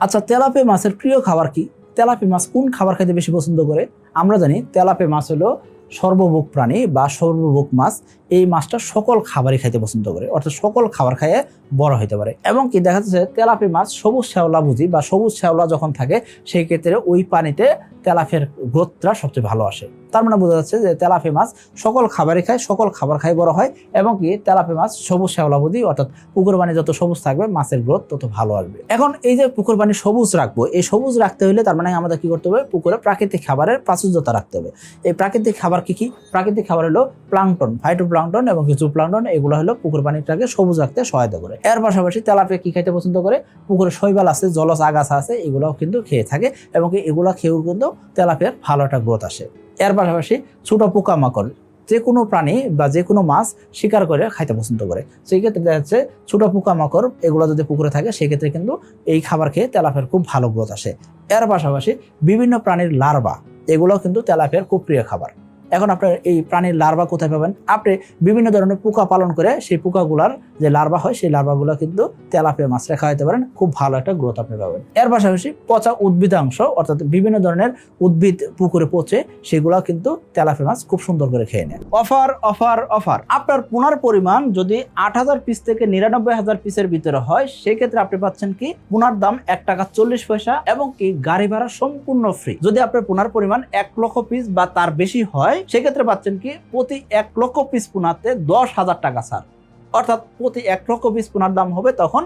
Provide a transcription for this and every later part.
আচ্ছা তেলাপে মাছের প্রিয় খাবার কি? তেলাপে মাছ কোন খাবার খাইতে বেশি পছন্দ করে? আমরা জানি তেলাপে মাছ হলো সর্বভোগ প্রাণী বা সর্বভোগ মাছ। এই মাছটা সকল খাবারই খাইতে পছন্দ করে, অর্থাৎ সকল খাবার খাইয়ে বড় হতে পারে। এবং কি দেখা যাচ্ছে, তেলাপি মাছ সবুজ শ্যাওলা বুঝি বা সবুজ শ্যাওলা যখন থাকে, সেই ক্ষেত্রে ওই পানিতে তেলাপের গ্রোথটা সবচেয়ে ভালো আসে। তার মানে বোঝা যাচ্ছে যে তেলাপি মাছ সকল খাবারই খায়, সকল খাবার খাই বড় হয় এবং কি তেলাপি মাছ সবুজ শ্যাওলা বুঝি অর্থাৎ পুকুর পানি যত সবুজ থাকবে, মাছের গ্রোথ তত ভালো আসবে। এখন এই যে পুকুর পানি সবুজ রাখব, এই সবুজ রাখতে হলে তার মানে আমাদের কি করতে হবে, পুকুরে প্রাকৃতিক খাবারের প্রাচুর্যতা রাখতে হবে। এই প্রাকৃতিক খাবার কি কি? প্রাকৃতিক খাবার হলো প্লাংটন ফাইটো প্লাংটন এবং কিছু প্লাংটন এগুলো হলো পুকুর পানিটাকে সবুজ রাখতে সহায়তা করে। এর পাশাপাশি তেলাপিয়া কি খাইতে পছন্দ করে? পুকুরে শৈবাল আছে, জলজ আগাছা আছে, এগুলোও কিন্তু খেয়ে থাকে এবং এগুলো খেয়েও কিন্তু তেলাপিয়ার ভালো একটা গ্রোথ আসে। এর পাশাপাশি ছোট পোকামাকড় যে কোনো প্রাণী বা যে কোনো মাছ শিকার করে খাইতে পছন্দ করে। সেই ক্ষেত্রে দেখা যাচ্ছে ছোট পোকামাকড়, এগুলো যদি পুকুরে থাকে সেক্ষেত্রে কিন্তু এই খাবার খেয়ে তেলাপিয়ার খুব ভালো গ্রোথ আসে। এর পাশাপাশি বিভিন্ন প্রাণীর লার্ভা এগুলো কিন্তু তেলাপিয়ার খুব প্রিয় খাবার। এখন আপনার এই প্রাণীর লার্ভা কোথায় পাবেন? আপনি বিভিন্ন ধরনের পোকা পালন করে সেই পোকাগুলার যে লার্ভা হয়, সেই লার্ভাগুলো কিন্তু তেলাপিয়া মাছরা খাওয়াইতে পারেন। খুব ভালো একটা গ্রোথ আপনি পাবেন। এর পাশাপাশি পচা উদ্ভিদাংশ, অর্থাৎ বিভিন্ন ধরনের উদ্ভিদ পুকুরে পচে, সেগুলো কিন্তু তেলাপিয়া মাছ খুব সুন্দর করে খেয়ে নেয়। Offer offer offer. আপনার পোনার পরিমাণ যদি আট হাজার পিস থেকে নিরানব্বই হাজার পিসের ভিতরে হয়, সেক্ষেত্রে আপনি পাচ্ছেন কি পোনার দাম এক টাকা চল্লিশ পয়সা এবং কি গাড়ি ভাড়া সম্পূর্ণ ফ্রি যদি আপনার পোনার পরিমাণ এক লক্ষ পিস বা তার বেশি হয় সেক্ষেত্রে পাচ্ছেন কি প্রতি এক লক্ষ পিস পোনাতে দশ হাজার টাকা ছাড় অর্থাৎ প্রতি এক লক্ষ পিস পোনার দাম হবে তখন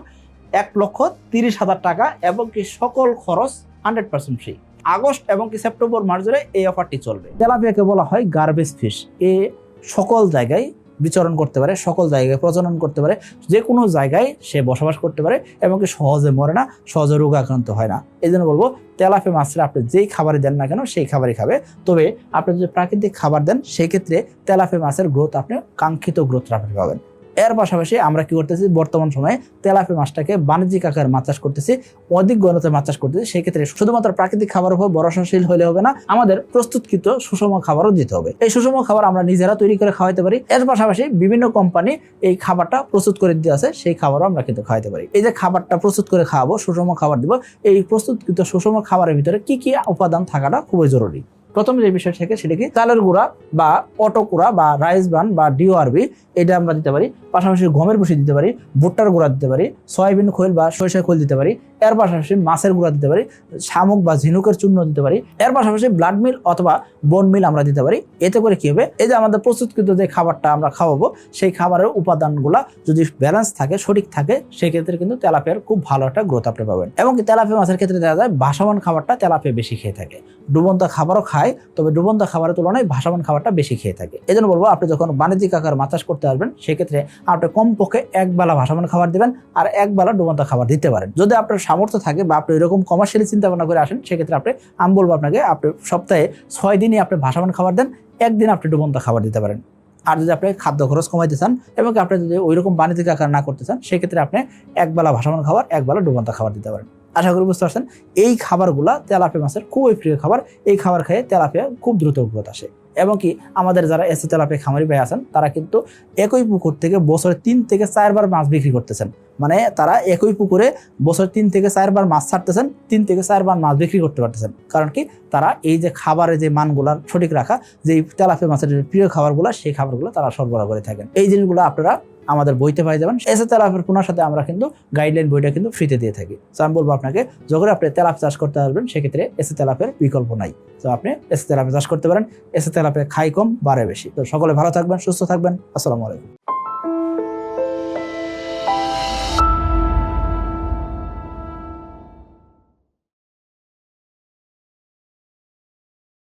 এক লক্ষ তিরিশ হাজার টাকা এবং কি সকল খরচ হান্ড্রেড পার্সেন্ট ফ্রি আগস্ট এবং কি সেপ্টেম্বর মাস জুড়ে এই অফারটি চলবে। তেলাপিয়াকে বলা হয় গার্বেজ ফিশ এ সকল জায়গায় বিচরণ করতে পারে, সকল জায়গায় প্রজনন করতে পারে যে কোনো জায়গায় সে বসবাস করতে পারে, এবং কি সহজে মরে না, সহজে রোগ আক্রান্ত হয় না। এই জন্য বলব, তেলাফে মাছটা আপনি যেই খাবারই দেন না কেন, সেই খাবারই খাবে। তবে আপনি যদি প্রাকৃতিক খাবার দেন, সেক্ষেত্রে তেলাফে মাছের গ্রোথ আপনি কাঙ্ক্ষিত গ্রোথ আপনি পাবেন এর পাশাপাশি আমরা কি করতেছি? বর্তমান সময়ে তেলাপি মাছটাকে বাণিজ্যিক আকারে মাছ চাষ করতেছি, অধিক গণতে মাছ চাষ করতেছি সেই ক্ষেত্রে শুধুমাত্র প্রাকৃতিক খাবার উপর ভরসাশীল হলে হবে না, আমাদের প্রস্তুতকৃত সুষম খাবারও দিতে হবে। এই সুষম খাবার আমরা নিজেরা তৈরি করে খাওয়াইতে পারি, এর পাশাপাশি বিভিন্ন কোম্পানি এই খাবারটা প্রস্তুত করে দিতে আছে, সেই খাবারও আমরা কিন্তু খাওয়াতে পারি। এই যে খাবারটা প্রস্তুত করে খাওয়াবো, সুষম খাবার দিব, এই প্রস্তুতকৃত সুষম খাবারের ভিতরে কি কি উপাদান থাকাটা খুবই জরুরি। প্রথম যে বিষয় থেকে সেটা কি? চালের গুঁড়া বা অটো গুঁড়া বা রাইস ব্রান বা ডিওআরবি, এটা আমরা দিতে পারি। পাশাপাশি গমের ভুসি দিতে পারি, ভুট্টার গুঁড়া দিতে পারি, সয়াবিন খোল বা সরিষার খোল দিতে পারি, এর পাশাপাশি মাছের গুঁড়া দিতে পারি, শামুক বা ঝিনুকের চূর্ণ দিতে পারি, এর পাশাপাশি ব্লাড মিল অথবা বোন মিল আমরা দিতে পারি। এতে করে কি হবে? এই যে আমাদের প্রস্তুতকৃত যে খাবারটা আমরা খাওয়াবো, সেই খাবারের উপাদানগুলা যদি ব্যালেন্স থাকে, সঠিক থাকে সেই ক্ষেত্রে কিন্তু তেলাপিয়ার খুব ভালো একটা গ্রোথ আপনি পাবেন। এবং তেলাপিয়া মাছের ক্ষেত্রে দেখা যায়, ভাসমান খাবারটা তেলাপিয়া বেশি খেয়ে থাকে। ডুবন্ত খাবারও খায়। তবে ডুবন্ত খাবারের তুলনায় ভাসমান খাবারটা বেশি খেয়ে থাকে। এই জন্য বলব, আপনি যখন বাণিজ্যিক আকার চাষ করতে আসবেন, সেক্ষেত্রে আপনি কমপক্ষে এক বেলা ভাসমান খাবার দিবেন আর এক বেলা ডুবন্ত খাবার দিতে পারেন। যদি আপনার সামর্থ্য থাকে বা আপনি এরকম কমার্শিয়ালি চিন্তা ভাবনা করে আসেন, সেক্ষেত্রে আপনি, আমি বলব আপনাকে, আপনি সপ্তাহে ছয় দিনই আপনি ভাসমান খাবার দেন, একদিন আপনি ডুবন্ত খাবার দিতে পারেন। আর যদি আপনি খাদ্য খরচ কমাইতে চান এবং আপনি যদি ওই রকম বাণিজ্যিক আকার না করতে চান, সেক্ষেত্রে আপনি একবেলা ভাসমান খাবার একবেলা ডুবন্ত খাবার দিতে পারেন। আশা করি বুঝতে পারছেন, এই খাবারগুলা তেলাপিয়া মাছের খুবই প্রিয় খাবার। এই খাবার খেয়ে তেলাপিয়া খুব দ্রুত গ্রোথ আসে। এবং কি আমাদের যারা এসে তেলাপিয়া খামারি ভাই আছেন, তারা কিন্তু একই পুকুর থেকে বছরে তিন থেকে চারবার মাছ বিক্রি করতেছেন। মানে তারা একই পুকুরে বছর তিন থেকে চারবার মাছ ছাড়তেছেন, তিন থেকে চারবার মাছ বিক্রি করতে পারতেছেন। কারণ কি তারা এই যে খাবারের যে মানগুলার সঠিক রাখা যে তেলাপিয়া মাছের প্রিয় খাবারগুলো, সেই খাবারগুলো তারা সরবরাহ করে থাকেন। এই জিনিসগুলো আপনারা আমাদের বইতে পাই যাবেন। এসে তেলাপের পোনার সাথে আমরা কিন্তু গাইডলাইন বইটা কিন্তু ফ্রিতে দিয়ে থাকি। তো আমি বলব আপনাকে যখন আপনি তেলাপ চাষ করতে পারবেন, সেক্ষেত্রে এসে তেলাপের বিকল্প নাই। তো আপনি এসে তেলাপে চাষ করতে পারেন। এসে তেলাপে খাই কম, বাড়ে বেশি। তো সকলে ভালো থাকবেন, সুস্থ থাকবেন। আসসালামু আলাইকুম।